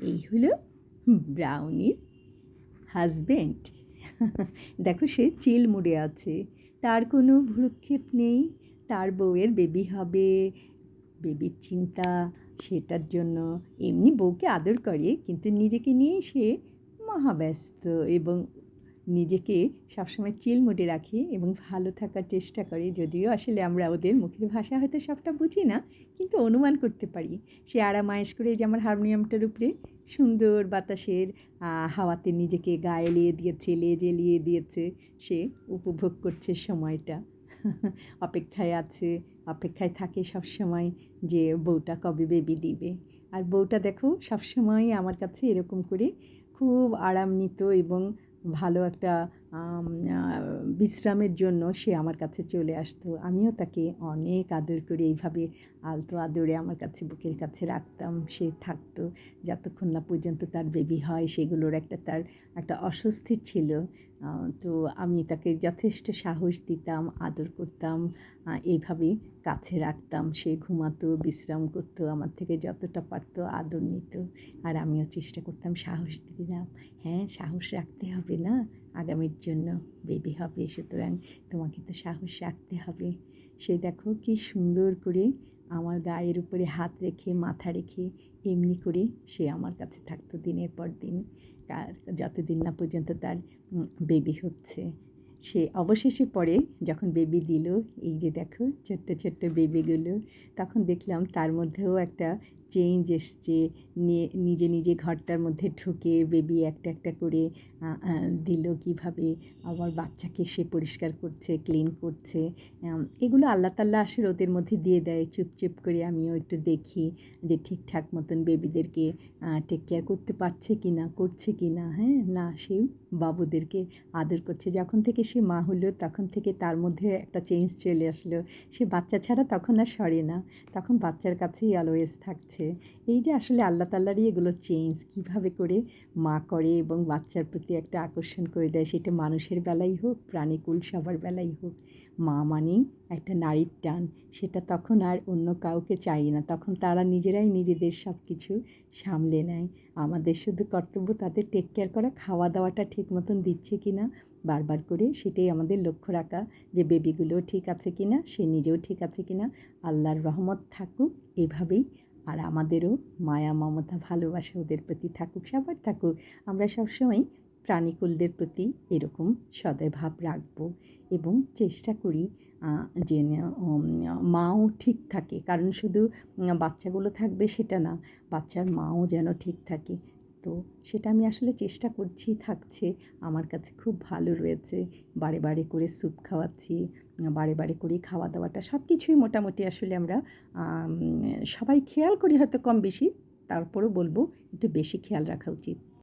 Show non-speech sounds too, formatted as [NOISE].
এই হলো ব্রাউনির হাজব্যান্ড দেখো সে চিল মুডে আছে। তার কোনো ভ্রুক্ষেপ নেই। তার বউয়ের বেবি হবে। বেবির চিন্তা, সেটার জন্য এমনি বউকে আদর করে, কিন্তু নিজেকে নিয়ে সে মহাব্যস্ত এবং নিজেকে সবসময় চিল মুডে রাখে এবং ভালো থাকার চেষ্টা করে। যদিও আসলে আমরা ওদের মুখের ভাষা হয়তো সবটা বুঝি না, কিন্তু অনুমান করতে পারি। সে আরামায়েশ করে যে আমার হারমোনিয়ামটার উপরে সুন্দর বাতাসের হাওয়াতে নিজেকে গায়ে লিয়ে দিয়েছে, লেজে লিয়ে দিয়েছে, সে উপভোগ করছে সময়টা। [LAUGHS] অপেক্ষায় আছে, অপেক্ষায় থাকে সব সময় যে বউটা কবে বেবি দিবে। আর বউটা দেখো সবসময় আমার কাছে এরকম করে খুব আরাম নিত এবং ভালো একটা বিশ্রামের জন্য সে আমার কাছে চলে আসতো। আমিও তাকে অনেক আদর করে এইভাবে আলতো আদরে আমার কাছে, বুকের কাছে রাখতাম। সে থাকতো। যতক্ষণ না পর্যন্ত তার বেবি হয়, সেগুলোর একটা তার একটা অস্বস্তি ছিল। তো আমি তাকে যথেষ্ট সাহস দিতাম, আদর করতাম এইভাবে কাছে রাখতাম। সে ঘুমাতো, বিশ্রাম করতো, আমার থেকে যতটা পারতো আদর নিত। আর আমিও চেষ্টা করতাম সাহস দিতাম। হ্যাঁ সাহস রাখতে হবে না। আগামীর জন্য বেবি হবে, সুতরাং তোমাকে তো সাহস রাখতে হবে। সে দেখো কি সুন্দর করে আমার গায়ের উপরে হাত রেখে, মাথা রেখে এমনি করে সে আমার কাছে থাকতো দিনের পর দিন। যতদিন না পর্যন্ত তার বেবি হচ্ছে। সে অবশেষে পরে যখন বেবি দিল, এই যে দেখো ছোট্ট ছোট্ট বেবিগুলো তখন দেখলাম তার মধ্যেও একটা চেঞ্জ এসছে নিজে নিজে ঘরটার মধ্যে ঢুকে বেবি একটা একটা করে দিল কীভাবে, আবার বাচ্চাকে সে পরিষ্কার করছে ক্লিন করছে এগুলো আল্লাহ তাল্লাহ আসলে ওদের মধ্যে দিয়ে দেয়। চুপ চুপ করে আমিও একটু দেখি যে ঠিকঠাক মতন বেবিদেরকে টেক কেয়ার করতে পারছে কি না করছে কি না হ্যাঁ? না, সে বাবুদেরকে আদর করছে। যখন থেকে সে মা হলো, তখন থেকে তার মধ্যে একটা চেঞ্জ চলে আসলো। সে বাচ্চা ছাড়া তখন আর সরে না। তখন বাচ্চার কাছেই অলওয়েজ থাকছে। এই যে আসলে আল্লাহ তাল্লারই এগুলো চেঞ্জ কীভাবে করে মা করে এবং বাচ্চার প্রতি একটা আকর্ষণ করে দেয় সেটা মানুষের বেলাই হোক, প্রাণীকুল সবার বেলাই হোক, মা মানেই একটা নারীর টান। সেটা তখন আর অন্য কাউকে চাই না। তখন তারা নিজেরাই নিজেদের সব কিছু সামলে নেয়। আমাদের শুধু কর্তব্য তাদের টেক কেয়ার করা খাওয়া দাওয়াটা ঠিক মতন দিচ্ছে কি না বারবার করে সেটাই আমাদের লক্ষ্য রাখা যে বেবিগুলোও ঠিক আছে কি না সে নিজেও ঠিক আছে কি না আল্লাহর রহমত থাকুক, এভাবেই আর আমাদেরও মায়া, মমতা ভালোবাসা ওদের প্রতি থাকুক, সবার থাকুক, আমরা সবসময় প্রাণীকুলদের প্রতি এরকম সদয় ভাব রাখব এবং চেষ্টা করি যেন মাও ঠিক থাকে। কারণ শুধু বাচ্চাগুলো থাকবে সেটা না, বাচ্চার মাও যেন ঠিক থাকে। তো সেটা আমি আসলে চেষ্টা করছি, থাকছে। আমার কাছে খুব ভালো রয়েছে। বারে বারে করে স্যুপ খাওয়াচ্ছি, বারে বারে করে খাওয়া দাওয়াটা সব কিছুই মোটামুটি আসলে আমরা সবাই খেয়াল করি হয়তো কম বেশি, তারপরও বলব একটু বেশি খেয়াল রাখা উচিত।